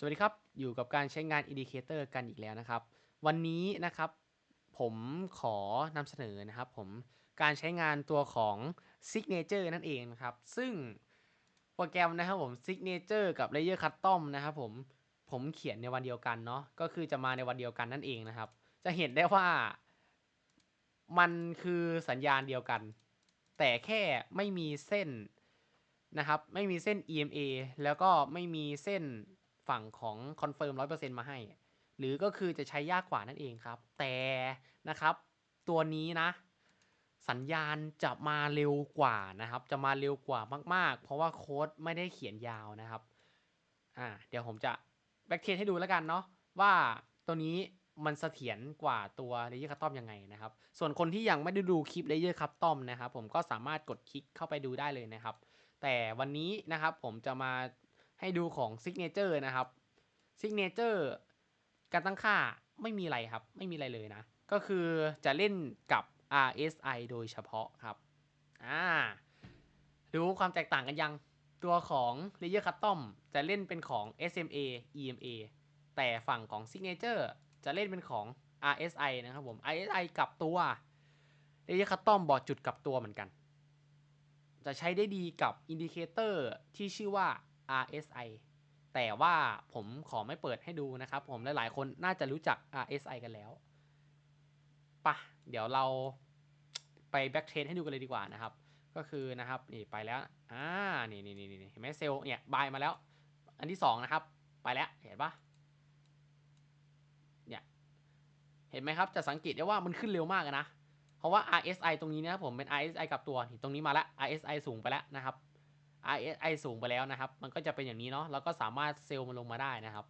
สวัสดีครับ อยู่กับการใช้งาน Indicator กันอีกแล้วนะครับ วันนี้นะครับผมขอนำเสนอนะครับผมการใช้งานตัวของ Signature นั่นเองนะครับ ซึ่งโปรแกรมนะครับผม Signature กับ Layer Custom นะครับผมผมเขียนในวันเดียวกันเนาะก็คือจะมาในวันเดียวกันนั่นเองนะครับ จะเห็นได้ว่า มันคือสัญญาณเดียวกัน แต่แค่ไม่มีเส้นนะครับ ไม่มีเส้น EMA แล้วก็ไม่มีเส้น ฝั่งของ Confirm 100%มาให้ หรือก็คือจะใช้ยากกว่านั่นเองครับ แต่นะครับ ตัวนี้นะ สัญญาณจะมาเร็วกว่านะครับ จะมาเร็วกว่ามาก ๆ เพราะว่าโค้ดไม่ได้เขียนยาวนะครับอ่าเดี๋ยวผมจะแบ็กเทสให้ดูแล้วกันเนาะว่าตัวนี้มันเสถียรกว่าตัว Layer Custom ยังไงนะครับ ส่วนคนที่ยังไม่ได้ดูคลิป Layer Custom นะครับ ผมก็สามารถกดคลิกเข้าไปดูได้เลยนะครับ แต่วันนี้นะครับผมจะมา ให้ดูของ Signature นะครับ Signature การตั้งค่าไม่มีอะไรครับ ไม่มีอะไรเลยนะ ก็คือจะเล่นกับ RSI โดยเฉพาะครับอ่าดูความแตกต่างกันยังตัวของ Layer Custom จะเล่นเป็นของ SMA EMA แต่ฝั่งของ Signature จะเล่นเป็นของ RSI นะครับผม RSI กับตัว Layer Custom บอกจุดกับตัวเหมือนกัน จะใช้ได้ดีกับอินดิเคเตอร์ที่ชื่อว่า RSI แต่ว่าผมขอไม่เปิดให้ดูนะครับ ผมหลายๆคนน่าจะรู้จัก RSI กันแล้วปะเดี๋ยวเราไปแบ็กเทสให้ดูกันเลยดีกว่านะครับ ก็คือนะครับนี่ไปแล้วอ่านี่นี่นี่นี่เห็นไหมเซลเนี่ยบายมาแล้ว อันที่สองนะครับ ไปแล้วเห็นปะเนี่ยเห็นไหมครับจะสังเกตได้ว่ามันขึ้นเร็วมากนะเพราะว่า RSI ตรงนี้นะครับผมเป็น RSI กับตัวตรงนี้มาแล้ว RSI สูงไปแล้วนะครับ RSI สูงไปแล้วนะครับ มันก็จะเป็นอย่างนี้เนาะ แล้วก็สามารถเซลล์มันลงมาได้นะครับ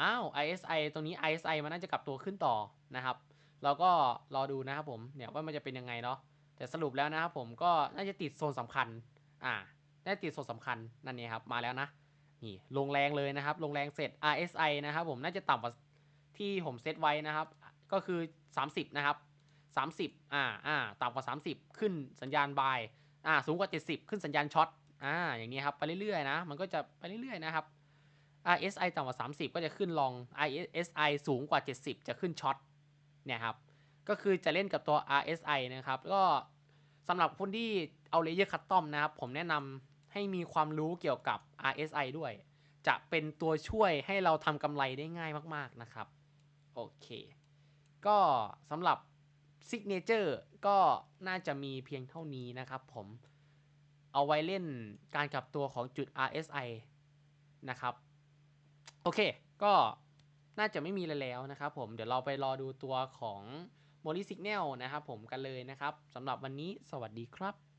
อ้าว RSI ตรงนี้ RSI มันน่าจะกลับตัวขึ้นต่อนะครับ เราก็รอดูนะครับผม เนี่ยว่ามันจะเป็นยังไงเนาะ แต่สรุปแล้วนะครับผมก็น่าจะติดโซนสำคัญ อ่า น่าจะติดโซนสำคัญนั่นนี่ครับ มาแล้วนะ นี่ ลงแรงเลยนะครับ ลงแรงเสร็จ RSI นะครับผม น่าจะต่ำกว่าที่ผมเซตไว้นะครับ ก็คือ 30 นะครับ 30 อ่า อ่า ต่ำกว่า 30 ขึ้นสัญญาณบาย อ่า สูงกว่า 70 ขึ้นสัญญาณช็อต อ่าอย่างนี้ครับไปเรื่อยๆนะมันก็จะไปเรื่อยๆนะครับ RSI ต่ำกว่า 30 ก็จะขึ้นลอง RSI สูงกว่า 70 จะขึ้นช็อตเนี่ยครับก็คือจะเล่นกับตัว RSI นะครับก็สำหรับคนที่เอา Layer Custom นะครับผมแนะนำให้มีความรู้เกี่ยวกับ RSI ด้วย จะเป็นตัวช่วยให้เราทำกำไรได้ง่ายมาก ๆนะครับโอเค ก็สำหรับ Signature ก็น่าจะมีเพียงเท่านี้นะครับผม เอาไว้เล่นการกลับตัวของจุด RSI นะครับ โอเค ก็น่าจะไม่มีอะไรแล้วนะครับผม เดี๋ยวเราไปรอดูตัวของ m o l i Signal นะครับผมกันเลยนะครับสำหรับวันนี้สวัสดีครับ